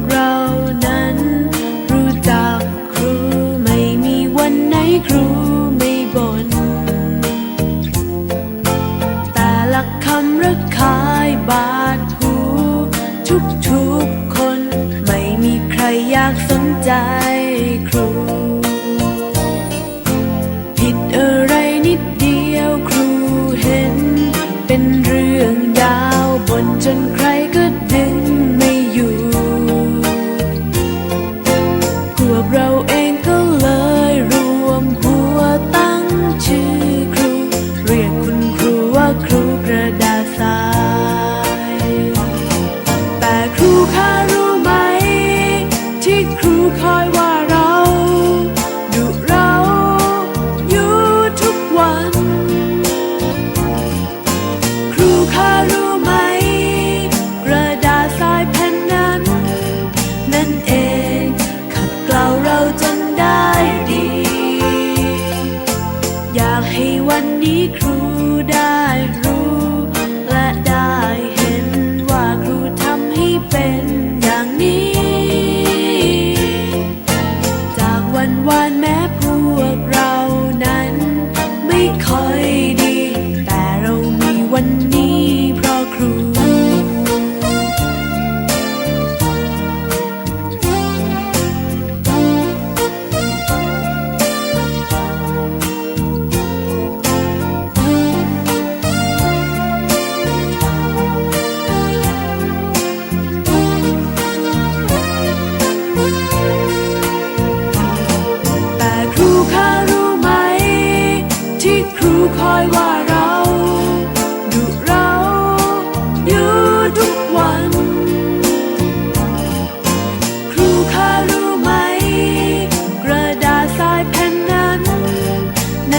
กเรานนรู้จักครูไม่มีวันไหนครูไม่บ่นแต่ละคำรักคายบาดหูทุกทุกคน ไม่มีใครอยากสนใจครู ผิดอะไรนิดเดียวครูเห็น เป็นเรื่องยาวบนจน เรียกคุณครูว่าครูกระดาษทราย แต่ครูคะรู้ไหม ที่ครูคอย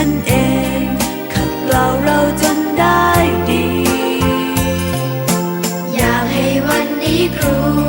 นเอง ขัดเกลาเราจนได้ดี อยากให้วันนี้ครู